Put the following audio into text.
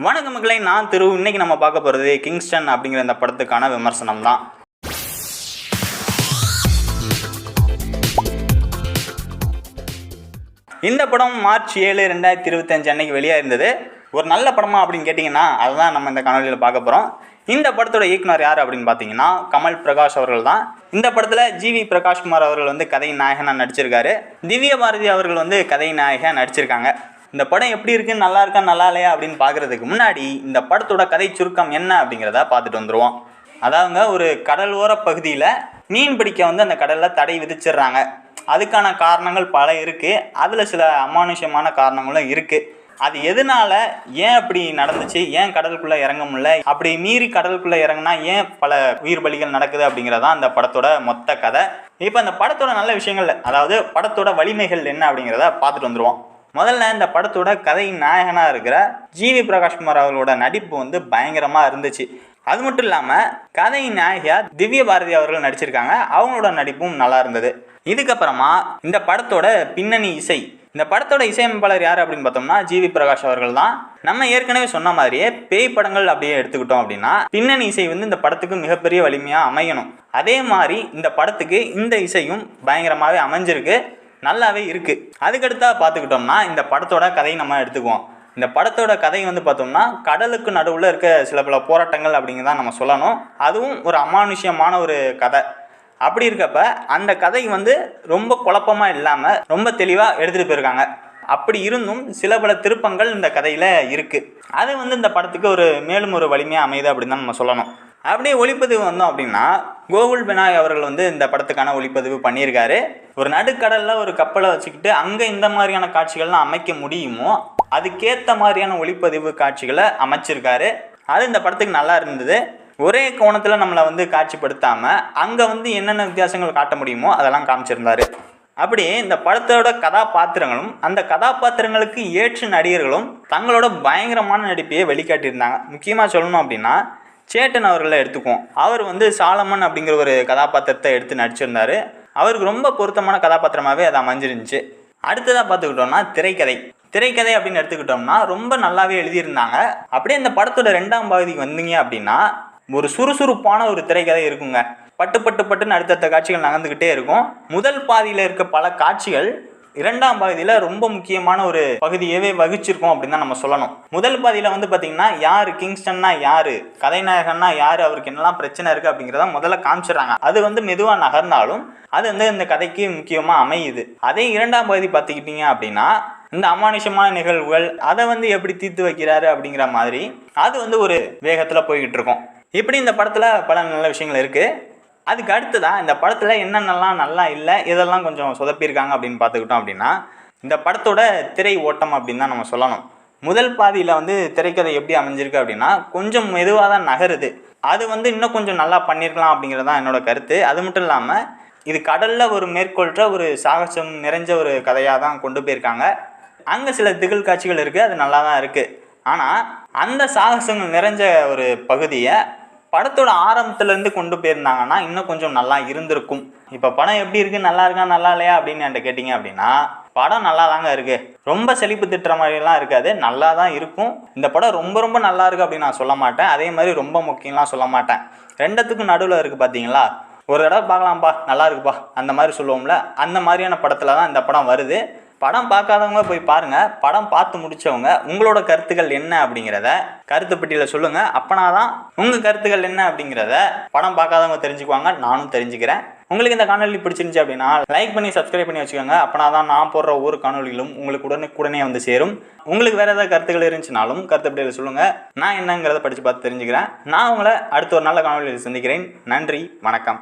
வணக்க மக்களை நான் திரு இன்னைக்கு நம்ம பார்க்க போகிறது கிங்ஸ்டன் அப்படிங்கிற இந்த படத்துக்கான விமர்சனம் தான். இந்த படம் மார்ச் ஏழு ரெண்டாயிரத்தி இருபத்தஞ்சு அன்னைக்கு வெளியாக இருந்தது ஒரு நல்ல படமா அப்படின்னு கேட்டிங்கன்னா அதுதான் நம்ம இந்த காணொலியில் பார்க்க போகிறோம் இந்த படத்தோட இயக்குனர் யார் அப்படின்னு பார்த்தீங்கன்னா கமல் பிரகாஷ் அவர்கள் தான். இந்த படத்தில் ஜிவி பிரகாஷ்குமார் அவர்கள் வந்து கதை நாயகனாக நடிச்சிருக்காரு. திவ்ய பாரதி அவர்கள் வந்து கதை நாயகன் நடிச்சிருக்காங்க. இந்த படம் எப்படி இருக்குது நல்லா இருக்கா நல்லா இல்லையா அப்படின்னு பார்க்குறதுக்கு முன்னாடி இந்த படத்தோட கதை சுருக்கம் என்ன அப்படிங்கிறத பார்த்துட்டு வந்துடுவோம் அதாவங்க ஒரு கடலோர பகுதியில் மீன் பிடிக்க வந்து அந்த கடலில் தடை விதிச்சிடுறாங்க. அதுக்கான காரணங்கள் பல இருக்குது அதில் சில அமானுஷ்யமான காரணங்களும் இருக்குது அது எதனால ஏன் அப்படி நடந்துச்சு? ஏன் கடலுக்குள்ளே இறங்க முடியல? அப்படி மீறி கடலுக்குள்ளே இறங்குனா ஏன் பல உயிர் பலிகள் நடக்குது அப்படிங்கிறதான் அந்த படத்தோட மொத்த கதை. இப்போ அந்த படத்தோட நல்ல விஷயங்கள் அதாவது படத்தோட வலிமைகள் என்ன அப்படிங்கிறத பார்த்துட்டு வந்துடுவோம் முதல்ல இந்த படத்தோட கதையின் நாயகனாக இருக்கிற ஜிவி பிரகாஷ்குமார் அவர்களோட நடிப்பு வந்து பயங்கரமாக இருந்துச்சு. அது மட்டும் இல்லாமல் கதையின் நாயகியா திவ்ய பாரதி அவர்கள் நடிச்சிருக்காங்க. அவங்களோட நடிப்பும் நல்லா இருந்தது. இதுக்கப்புறமா இந்த படத்தோட பின்னணி இசை. இந்த படத்தோட இசையமைப்பாளர் யார் அப்படின்னு பார்த்தோம்னா ஜிவி பிரகாஷ் அவர்கள் தான். நம்ம ஏற்கனவே சொன்ன மாதிரியே பேய் படங்கள் அப்படியே எடுத்துக்கிட்டோம் அப்படின்னா பின்னணி இசை வந்து இந்த படத்துக்கு மிகப்பெரிய வலிமையாக அமையணும். அதே மாதிரி இந்த படத்துக்கு இந்த இசையும் பயங்கரமாகவே அமைஞ்சிருக்கு. நல்லாவே இருக்குது அதுக்கடுத்தா பார்த்துக்கிட்டோம்னா இந்த படத்தோட கதையை நம்ம எடுத்துக்குவோம். இந்த படத்தோட கதை வந்து பார்த்தோம்னா கடலுக்கு நடுவில் இருக்க சில பல போராட்டங்கள் அப்படிங்கிறத நம்ம சொல்லணும். அதுவும் ஒரு அமானுஷ்யமான ஒரு கதை. அப்படி இருக்கப்ப அந்த கதை வந்து ரொம்ப குழப்பமாக இல்லாமல் ரொம்ப தெளிவாக எடுத்துகிட்டு போயிருக்காங்க. அப்படி இருந்தும் சில பல திருப்பங்கள் இந்த கதையில் இருக்குது அது வந்து இந்த படத்துக்கு ஒரு மேலும் ஒரு வலிமையாக அமையுது அப்படின்னு தான் நம்ம சொல்லணும். அப்படியே ஒளிப்பதிவு வந்தோம் அப்படின்னா கோகுல் பினாய் அவர்கள் வந்து இந்த படத்துக்கான ஒளிப்பதிவு பண்ணியிருக்காரு. ஒரு நடுக்கடலில் ஒரு கப்பலை வச்சுக்கிட்டு அங்கே இந்த மாதிரியான காட்சிகள்லாம் அமைக்க முடியுமோ அதுக்கேற்ற மாதிரியான ஒளிப்பதிவு காட்சிகளை அமைச்சிருக்காரு. அது இந்த படத்துக்கு நல்லா இருந்தது. ஒரே கோணத்தில் நம்மளை வந்து காட்சிப்படுத்தாமல் அங்கே வந்து என்னென்ன வித்தியாசங்கள் காட்ட முடியுமோ அதெல்லாம் காமிச்சிருந்தாரு. அப்படி இந்த படத்தோட கதாபாத்திரங்களும் அந்த கதாபாத்திரங்களுக்கு ஏற்ற நடிகர்களும் தங்களோட பயங்கரமான நடிப்பையை வெளிக்காட்டியிருந்தாங்க. முக்கியமாக சொல்லணும் அப்படின்னா சேட்டன் அவர்களை எடுத்துக்குவோம். அவர் வந்து சாலமன் அப்படிங்கிற ஒரு கதாபாத்திரத்தை எடுத்து நடிச்சிருந்தார். அவருக்கு ரொம்ப பொருத்தமான கதாபாத்திரமாகவே அது அமைஞ்சிருந்துச்சு. அடுத்ததாக பார்த்துக்கிட்டோம்னா திரைக்கதை. திரைக்கதை அப்படின்னு எடுத்துக்கிட்டோம்னா ரொம்ப நல்லாவே எழுதியிருந்தாங்க. அப்படியே இந்த படத்தோட ரெண்டாம் பகுதிக்கு வந்தீங்க அப்படின்னா ஒரு சுறுசுறுப்பான ஒரு திரைக்கதை இருக்குங்க. பட்டு பட்டு பட்டுன்னு அடுத்தடுத்த காட்சிகள் நகர்ந்துக்கிட்டே இருக்கும். முதல் பாதியில் இருக்க பல காட்சிகள் இரண்டாம் பகுதியில் ரொம்ப முக்கியமான ஒரு பகுதியவே வகிச்சிருக்கோம் அப்படின்னு தான் நம்ம சொல்லணும். முதல் பாதியில் வந்து பார்த்தீங்கன்னா யார் கிங்ஸ்டன்னா யார்? கதைநாயகன்னா யார்? அவருக்கு என்னெல்லாம் பிரச்சனை இருக்குது அப்படிங்கிறத முதல்ல காமிச்சிடுறாங்க. அது வந்து மெதுவாக நகர்ந்தாலும் அது வந்து இந்த கதைக்கு முக்கியமாக அமையுது. அதே இரண்டாம் பகுதி பார்த்துக்கிட்டீங்க அப்படின்னா இந்த அமானுஷமான நிகழ்வுகள் அதை வந்து எப்படி தீர்த்து வைக்கிறாரு அப்படிங்கிற மாதிரி அது வந்து ஒரு வேகத்தில் போய்கிட்டு இருக்கும். இப்படி இந்த படத்தில் பல நல்ல விஷயங்கள் இருக்குது அதுக்கு அடுத்ததான் இந்த படத்தில் என்னென்னலாம் நல்லா இல்லை இதெல்லாம் கொஞ்சம் சொதப்பியிருக்காங்க அப்படின்னு பார்த்துக்கிட்டோம் அப்படின்னா இந்த படத்தோட திரை ஓட்டம் அப்படின்னு தான் நம்ம சொல்லணும். முதல் பாதியில் வந்து திரைக்கதை எப்படி அமைஞ்சிருக்கு அப்படின்னா கொஞ்சம் மெதுவாக தான் நகருது. அது வந்து இன்னும் கொஞ்சம் நல்லா பண்ணியிருக்கலாம் அப்படிங்கிறது தான் என்னோட கருத்து. அது மட்டும் இல்லாமல் இது கடலில் ஒரு மேற்கொள்கிற ஒரு சாகசம் நிறைஞ்ச ஒரு கதையாக தான் கொண்டு போயிருக்காங்க. அங்கே சில திகில் காட்சிகள் இருக்குது அது நல்லா தான் இருக்குது ஆனால் அந்த சாகசங்கள் நிறைஞ்ச ஒரு பகுதியை படத்தோட ஆரம்பத்துலேருந்து கொண்டு போயிருந்தாங்கன்னா இன்னும் கொஞ்சம் நல்லா இருந்திருக்கும். இப்போ படம் எப்படி இருக்குது நல்லா இருக்கா? நல்லா இல்லையா? அப்படின்னு என்கிட்ட கேட்டிங்க அப்படின்னா படம் நல்லா தாங்க இருக்குது ரொம்ப செழிப்பு திட்டுற மாதிரிலாம் இருக்காது. நல்லா தான் இருக்கும். இந்த படம் ரொம்ப ரொம்ப நல்லா இருக்குது அப்படின்னு நான் சொல்ல மாட்டேன். அதே மாதிரி ரொம்ப முக்கியம்லாம் சொல்ல மாட்டேன். ரெண்டத்துக்கும் நடுவில் இருக்குது பார்த்தீங்களா ஒரு தடவை பார்க்கலாம்ப்பா. நல்லா இருக்குப்பா. அந்த மாதிரி சொல்லுவோம்ல. அந்த மாதிரியான படத்தில் தான் இந்த படம் வருது. படம் பார்க்காதவங்க போய் பாருங்கள் படம் பார்த்து முடித்தவங்க உங்களோட கருத்துக்கள் என்ன அப்படிங்கிறத கருத்து பெட்டியில் சொல்லுங்கள் அப்பனா தான் உங்கள் கருத்துக்கள் என்ன அப்படிங்கிறத படம் பார்க்காதவங்க தெரிஞ்சுக்குவாங்க. நானும் தெரிஞ்சுக்கிறேன். உங்களுக்கு இந்த காணொலி பிடிச்சிருந்துச்சு அப்படின்னா லைக் பண்ணி சப்ஸ்கிரைப் பண்ணி வச்சுக்கோங்க. அப்பனா தான் நான் போடுற ஒவ்வொரு காணொலிகளும் உங்களுக்கு உடனே உடனே வந்து சேரும். உங்களுக்கு வேறு ஏதாவது கருத்துக்கள் இருந்துச்சுனாலும் கருத்து பெட்டியில் சொல்லுங்கள் நான் என்னங்கிறத படித்து பார்த்து தெரிஞ்சுக்கிறேன். நான் உங்களை அடுத்த ஒரு நல்ல காணொலியில் சந்திக்கிறேன். நன்றி வணக்கம்.